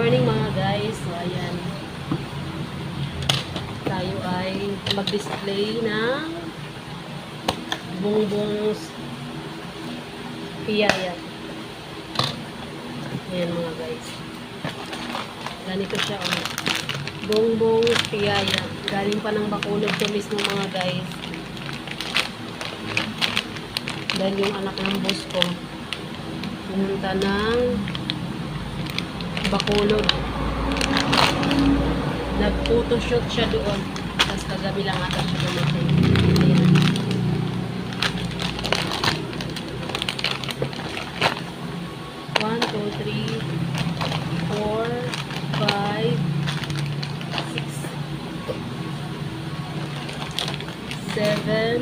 morning mga guys. So, ayan. Tayo ay mag-display ng bongbong piyaya. Ayan mga guys. Ganito siya oh. Bongbong piyaya. Galing pa ng Bacolod to mismo mga guys. Dahil yung anak ng boss ko pumunta ng Bacolod. Nag-photoshoot siya doon. Tapos kagabi lang ata siya dumating. Ayan. One, two, three, four, five, six, seven,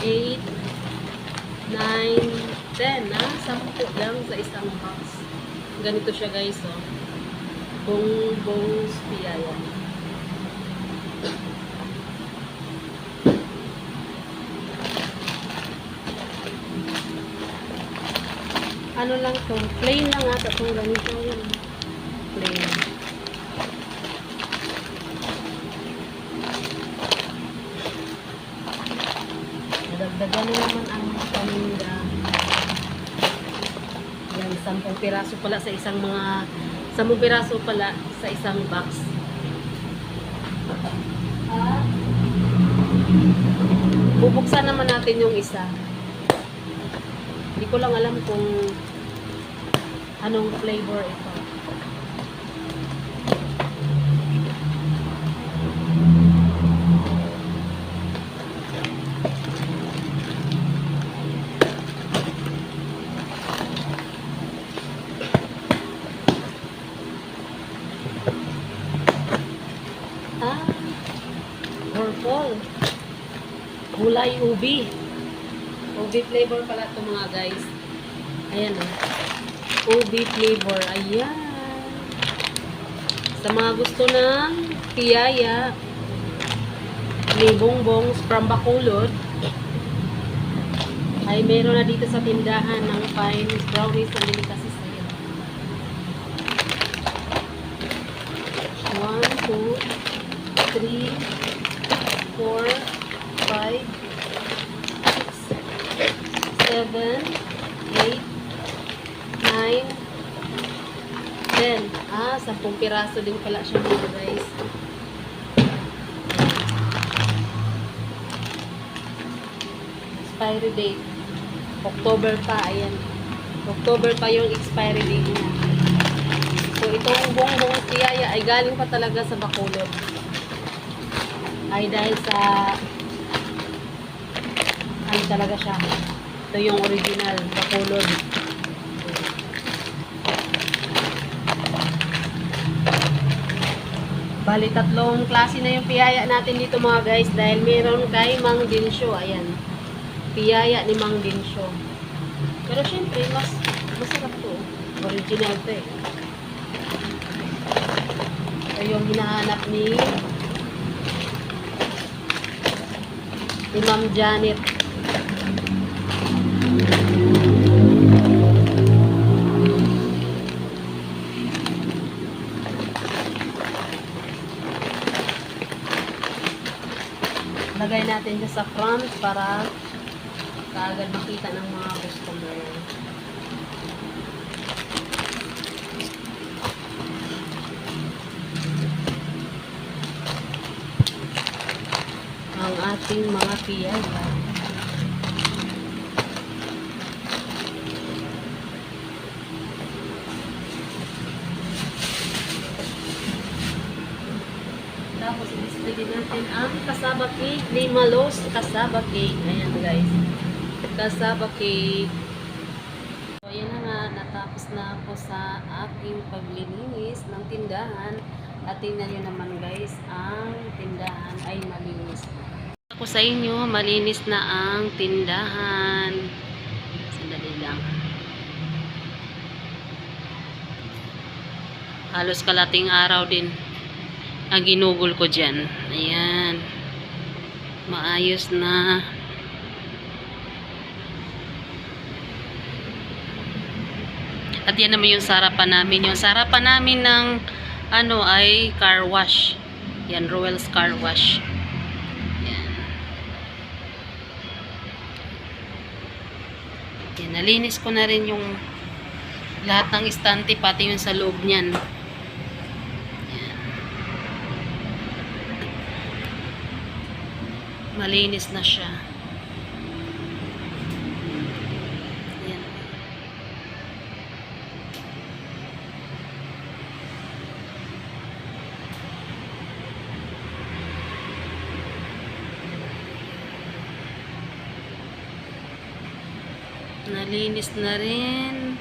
eight, nine, ten. Ah, sampu lang sa isang box. Ganito siya guys, oh. Bong bong piyaya. Ano lang to? Plain lang ata itong ganito. Yan. Plain. Nadagdagan na naman ang paninda. Sampung piraso pala sa isang mga sampung piraso pala sa isang box. Bubuksan naman natin yung isa. Hindi ko lang alam kung anong flavor ito. Kulay ubi. Ubi flavor pala ito mga guys. Ayan o. Ubi flavor. Ayan. Sa mga gusto ng piyaya ni Bongbong from Bacolod ay meron na dito sa tindahan ng fine brownies and delicacies. Ayan. One, two, three, four, five, six, seven, eight, nine, ten. Ah, sampung piraso din pala siya mga guys. Expiry date. October pa, ayan. October pa yung expiry date niya. So, itong bongbong tiyaya ay galing pa talaga sa Bacolod. Ay dahil sa talaga siya. Ito yung original Bacolod. Bali, tatlong klase na yung piyaya natin dito mga guys dahil meron kay Mang Dinsyo. Ayan. Piyaya ni Mang Dinsyo. Pero syempre, mas masarap to. Original to eh. Ito yung hinahanap ni ni Ma'am Janet. Natin siya sa front para kaagad makita ng mga customer. Ang ating mga piyaya. Tapos, din natin ang kasaba cake ni Malos kasaba cake. Ayan guys. Kasaba cake. So, ayan na nga. Natapos na ako sa aking paglilinis ng tindahan. At tingnan nyo naman guys, ang tindahan ay malinis. Ako sa inyo, malinis na ang tindahan. Sandali lang. Halos kalating araw din ang ginugol ko dyan. Ayan. Maayos na. At yan naman yung sarapan namin. Yung sarapan namin ng ano ay car wash. Yan, Royal's Car Wash. Yan. Yan, nalinis ko na rin yung lahat ng istante, pati yung sa loob niyan. Malinis na siya. Yan. Nalinis na rin.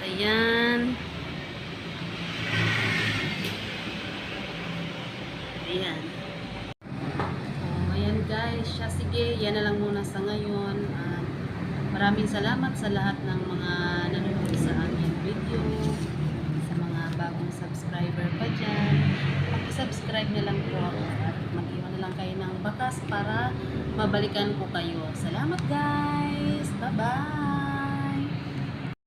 Ayan. Ayan. Guys. Siya, sige, yan na lang muna sa ngayon. Ah, maraming salamat sa lahat ng mga nanonood sa aming video. Sa mga bagong subscriber pa dyan. Pag-subscribe na lang po at mag-iwan na lang kayo ng bakas para mabalikan ko kayo. Salamat guys! Bye-bye!